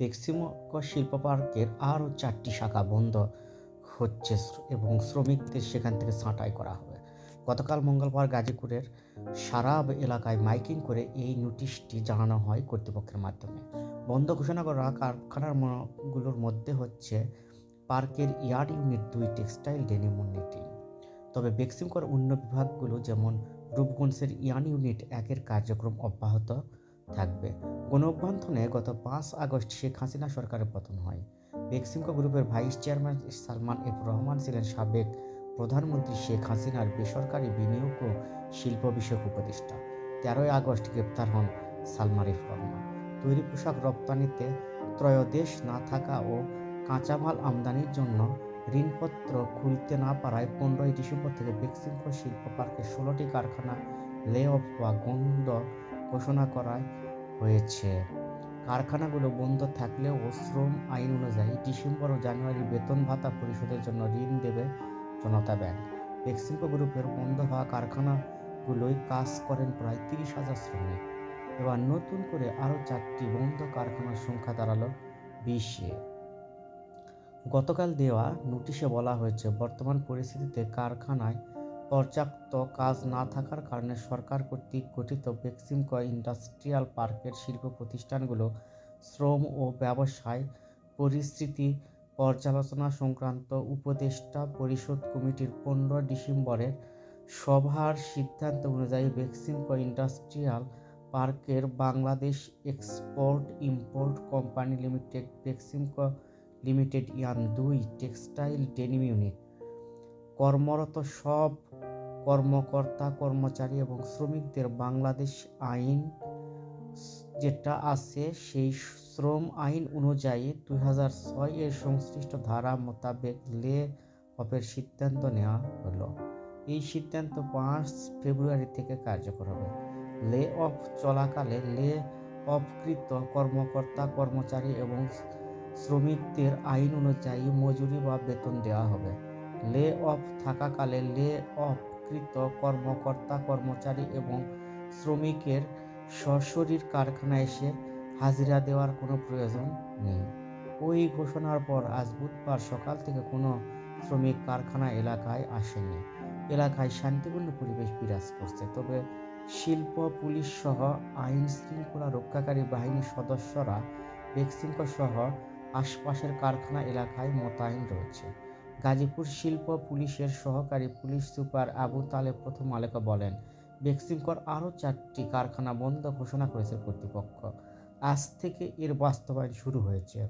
বেক্সিমকো শিল্প পার্কের আরও চারটি শাখা বন্ধ হচ্ছে এবং শ্রমিকদের সেখান থেকে ছাঁটাই করা হবে। গতকাল মঙ্গলবার গাজীপুরের সারাব এলাকায় মাইকিং করে এই নোটিশটি জানানো হয় কর্তৃপক্ষের মাধ্যমে। বন্ধ ঘোষণা করা কারখানারগুলোর মধ্যে হচ্ছে পার্কের ইয়ার্ড ইউনিট দুই, টেক্সটাইল, ডেনিম ইউনিটি তবে বেক্সিমকোর অন্য বিভাগগুলো যেমন রূপগঞ্জের ইয়ান ইউনিট একের কার্যক্রম অব্যাহত থাকবে। গণ অভ্যন্থনে গত পাঁচ আগস্ট শেখ হাসিনা সরকারের পতন হয়। বেক্সিমকো গ্রুপের vice chairman Salman F Rahman ছিলেন সাবেক প্রধানমন্ত্রী শেখ হাসিনার বেসরকারি বিনিয়োগ ও শিল্প বিষয়ক উপদেষ্টা। তেরোই আগস্ট গ্রেপ্তার হন সালমান এফ রহমান। তৈরি পোশাক রপ্তানিতে ত্রয়োদেশ না থাকা ও কাঁচামাল আমদানির জন্য ঋণপত্র খুলতে না পারায় পনেরোই ডিসেম্বর থেকে বেক্সিমকো শিল্প পার্কের ষোলোটি কারখানা লে অফ বা বন্ধ ঘোষণা করা হয়েছে। কারখানাগুলো বন্ধ থাকলেও শ্রম আইন অনুযায়ী ডিসেম্বর ও জানুয়ারি বেতন ভাতা পরিশোধের জন্য ঋণ দেবে জনতা ব্যাংক। বেক্সিমকো গ্রুপের বন্ধ হওয়া কারখানাগুলোই কাজ করেন প্রায় তিরিশ হাজার শ্রমিক। এবার নতুন করে আরও চারটি বন্ধ কারখানার সংখ্যা দাঁড়াল বিশে। গতকাল দেওয়া নোটিশে বলা হয়েছে, বর্তমান পরিস্থিতিতে কারখানায় পর্যাপ্ত কাজ না থাকার কারণে সরকার কর্তৃক গঠিত বেক্সিমকো ইন্ডাস্ট্রিয়াল পার্কের শিল্প প্রতিষ্ঠানগুলো শ্রম ও ব্যবসায় পরিস্থিতি পর্যালোচনা সংক্রান্ত উপদেষ্টা পরিষদ কমিটির পনেরো ডিসেম্বরের সভার সিদ্ধান্ত অনুযায়ী বেক্সিমকো ইন্ডাস্ট্রিয়াল পার্কের Bangladesh export import company limited, Beximco limited yarn দুই টেক্সটাইল ডেনিম ইউনিট। কর্মরত সব কর্মকর্তা, কর্মচারী এবং শ্রমিকদের বাংলাদেশ আইন যেটা আছে সেই শ্রম আইন অনুযায়ী দুই হাজার ছয় এর সংশ্লিষ্ট ধারা মোতাবেক লে অফের সিদ্ধান্ত নেওয়া হলো। এই সিদ্ধান্ত পাঁচ ফেব্রুয়ারি থেকে কার্যকর হবে। লে অফ চলাকালে লে অফকৃত কর্মকর্তা, কর্মচারী এবং শ্রমিকদের আইন অনুযায়ী মজুরি বা বেতন দেওয়া হবে। লে অফ থাকাকালে লে অফকৃত কর্মকর্তা, কর্মচারী এবং শ্রমিকের সশরীর কারখানায় এসে হাজিরা দেওয়ার কোনো প্রয়োজন নেই। ওই ঘোষণার পর আজ বুধবার সকাল থেকে কোনো শ্রমিক কারখানা এলাকায় আসেনি। এলাকায় শান্তিপূর্ণ পরিবেশ বিরাজ করছে। তবে শিল্প, পুলিশ সহ আইন শৃঙ্খলা রক্ষাকারী বাহিনীর সদস্যরা বেক্সিমকো সহ আশপাশের কারখানা এলাকায় মোতায়েন রয়েছে। গাজীপুর শিল্প পুলিশের সহকারী পুলিশ সুপার আবু তালে প্রথম আলেকা বলেন, বেক্সিমকর আরও চারটি কারখানা বন্ধ ঘোষণা করেছে কর্তৃপক্ষ। আজ থেকে এর বাস্তবায়ন শুরু হয়েছে।